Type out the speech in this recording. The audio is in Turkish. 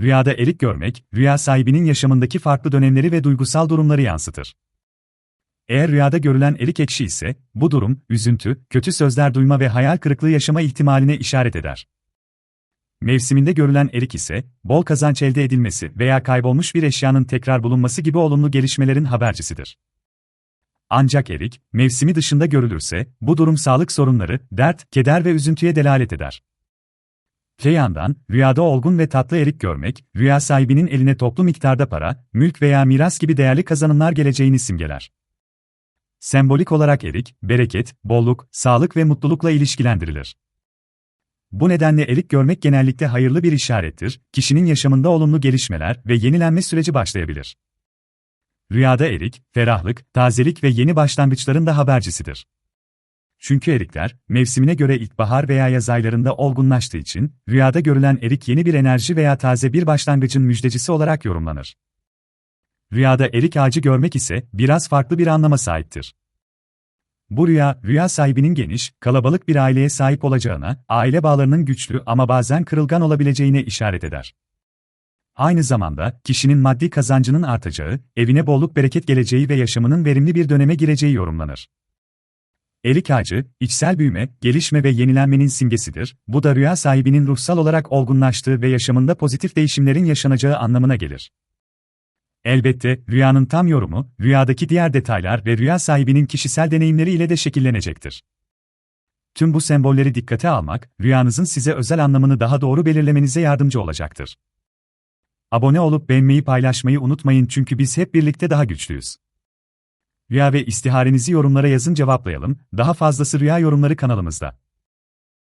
rüyada erik görmek, rüya sahibinin yaşamındaki farklı dönemleri ve duygusal durumları yansıtır. Eğer rüyada görülen erik ekşi ise, bu durum, üzüntü, kötü sözler duyma ve hayal kırıklığı yaşama ihtimaline işaret eder. Mevsiminde görülen erik ise, bol kazanç elde edilmesi veya kaybolmuş bir eşyanın tekrar bulunması gibi olumlu gelişmelerin habercisidir. Ancak erik, mevsimi dışında görülürse, bu durum sağlık sorunları, dert, keder ve üzüntüye delalet eder. Öte yandan, rüyada olgun ve tatlı erik görmek, rüya sahibinin eline toplu miktarda para, mülk veya miras gibi değerli kazanımlar geleceğini simgeler. Sembolik olarak erik, bereket, bolluk, sağlık ve mutlulukla ilişkilendirilir. Bu nedenle erik görmek genellikle hayırlı bir işarettir, kişinin yaşamında olumlu gelişmeler ve yenilenme süreci başlayabilir. Rüyada erik, ferahlık, tazelik ve yeni başlangıçların da habercisidir. Çünkü erikler, mevsimine göre ilkbahar veya yaz aylarında olgunlaştığı için, rüyada görülen erik yeni bir enerji veya taze bir başlangıcın müjdecisi olarak yorumlanır. Rüyada erik ağacı görmek ise, biraz farklı bir anlama sahiptir. Bu rüya, rüya sahibinin geniş, kalabalık bir aileye sahip olacağına, aile bağlarının güçlü ama bazen kırılgan olabileceğine işaret eder. Aynı zamanda, kişinin maddi kazancının artacağı, evine bolluk bereket geleceği ve yaşamının verimli bir döneme gireceği yorumlanır. Erik ağacı, içsel büyüme, gelişme ve yenilenmenin simgesidir, bu da rüya sahibinin ruhsal olarak olgunlaştığı ve yaşamında pozitif değişimlerin yaşanacağı anlamına gelir. Elbette, rüyanın tam yorumu, rüyadaki diğer detaylar ve rüya sahibinin kişisel deneyimleri ile de şekillenecektir. Tüm bu sembolleri dikkate almak, rüyanızın size özel anlamını daha doğru belirlemenize yardımcı olacaktır. Abone olup beğenmeyi paylaşmayı unutmayın çünkü biz hep birlikte daha güçlüyüz. Rüya ve istiharenizi yorumlara yazın cevaplayalım, daha fazlası rüya yorumları kanalımızda.